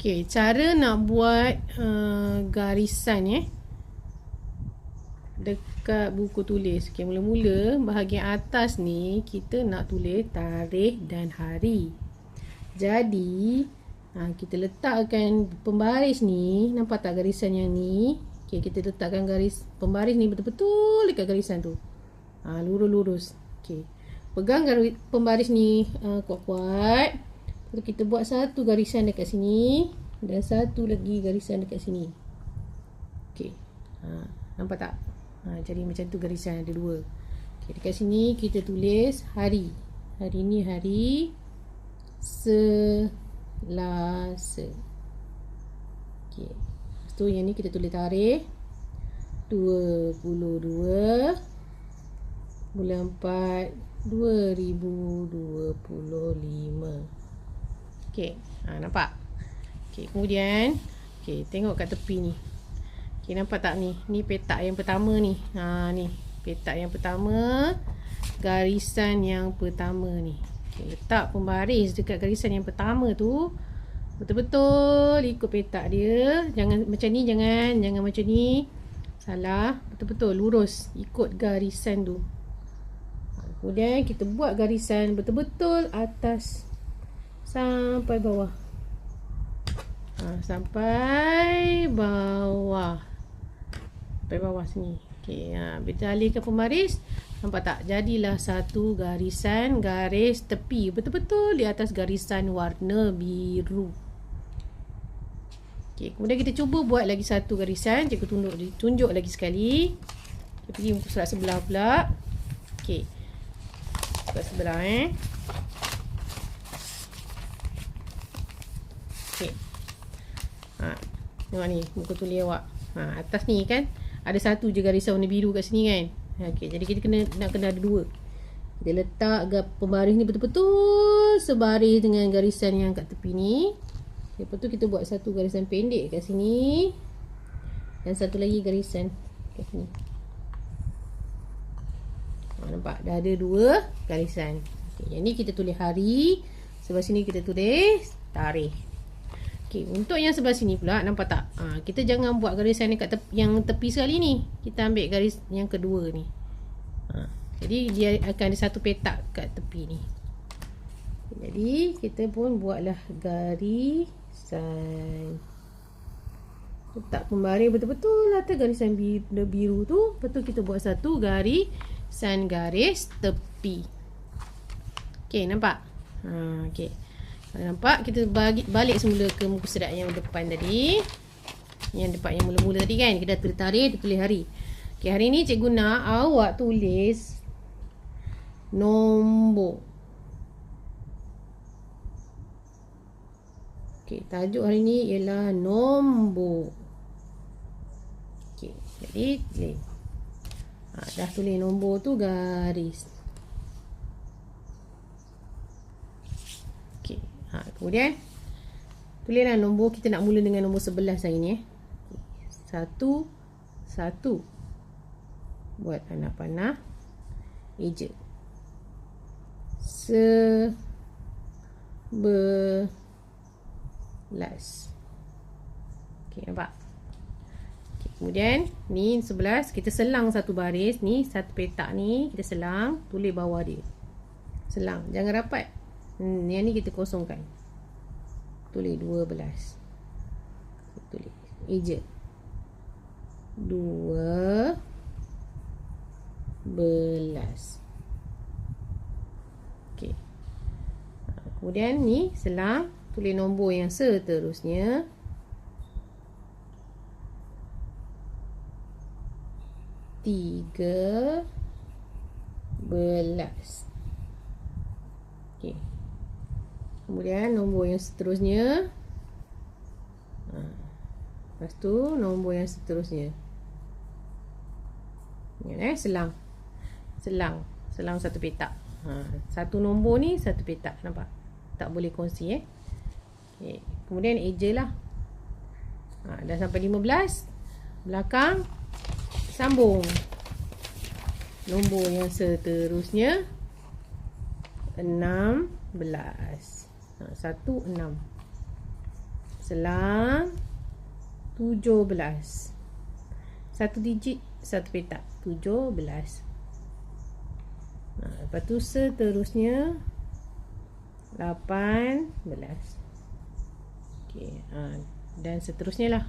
Okey, cara nak buat uh, garisan eh. Dekat buku tulis. Okey, mula-mula bahagian atas ni kita nak tulis tarikh dan hari. Jadi, ha, kita letakkan pembaris ni. Nampak tak garisan yang ni? Okey, kita letakkan garis pembaris ni betul-betul dekat garisan tu. Ha, lurus-lurus. Okey. Pegang garis pembaris ni uh, kuat-kuat. Lepas kita buat satu garisan dekat sini dan satu lagi garisan dekat sini. Okey. Ha, nampak tak? Ha, jadi macam tu garisan ada dua. Okey, dekat sini kita tulis hari. Hari ni hari Selasa. Okey tu yang ni kita tulis tarikh 22 bulan 4 2025 okey ha nampak okey kemudian okey tengok kat tepi ni okey nampak tak ni ni petak yang pertama ni ha ni petak yang pertama garisan yang pertama ni okey letak pembaris dekat garisan yang pertama tu Betul-betul ikut petak dia. Jangan macam ni jangan, jangan macam ni. Salah. Betul-betul lurus ikut garisan tu. Kemudian kita buat garisan betul-betul atas sampai bawah. Ha, sampai bawah. Sampai bawah sini. Okey, ha, kita alihkan pemaris. Nampak tak? Jadilah satu garisan garis tepi betul-betul di atas garisan warna biru. Okey, kemudian kita cuba buat lagi satu garisan. Cikgu tunjuk tunjuk lagi sekali. Kita pergi muka surat sebelah pula. Okey. Surat sebelah eh. Okey. Ha, tengok ni muka tulis awak. Ha, atas ni kan ada satu je garisan warna biru kat sini kan. Ha, okey, jadi kita kena nak kena ada dua. Kita letak pembaris ni betul-betul sebaris dengan garisan yang kat tepi ni. Lepas tu kita buat satu garisan pendek kat sini. Dan satu lagi garisan kat sini. Ha, nampak? Dah ada dua garisan. Okay, yang ni kita tulis hari. Sebelah sini kita tulis tarikh. Okay, untuk yang sebelah sini pula, nampak tak? Ha, kita jangan buat garisan dekat tepi, yang tepi sekali ni. Kita ambil garis yang kedua ni. Ha, jadi dia akan ada satu petak kat tepi ni. Jadi kita pun buatlah garis garisan letak pembaris betul-betul atas garisan biru, biru tu betul kita buat satu garisan garis tepi Okey nampak ha, Okey nampak kita bagi, balik semula ke muka surat yang depan tadi yang depan yang mula-mula tadi kan kita dah tulis tarikh kita tulis hari Okey hari ni cikgu nak awak tulis nombor Okey, tajuk hari ni ialah nombor. Okey, jadi tulis. Ha, dah tulis nombor tu garis. Okey, ha, kemudian tulislah nombor kita nak mula dengan nombor 11 hari ni eh. Satu, satu. Buat anak panah. Eja. Se, be, last. Okey, nampak? Okay, kemudian, ni sebelas. Kita selang satu baris. Ni, satu petak ni. Kita selang. Tulis bawah dia. Selang. Jangan rapat. Hmm, yang ni kita kosongkan. Tulis dua belas. Tulis. Eja. Dua. Belas. Okey. Kemudian ni selang tulis nombor yang seterusnya tiga belas okay. Kemudian nombor yang seterusnya ha. lepas tu nombor yang seterusnya Ingat eh, selang Selang Selang satu petak ha. Satu nombor ni Satu petak Nampak Tak boleh kongsi eh Okay. Kemudian eja lah. Ha, dah sampai 15. Belakang. Sambung. Nombor yang seterusnya. 16. 1, 6. selang 17 satu digit satu petak. 17 ha, lepas tu seterusnya 18 okay, ha, dan seterusnya lah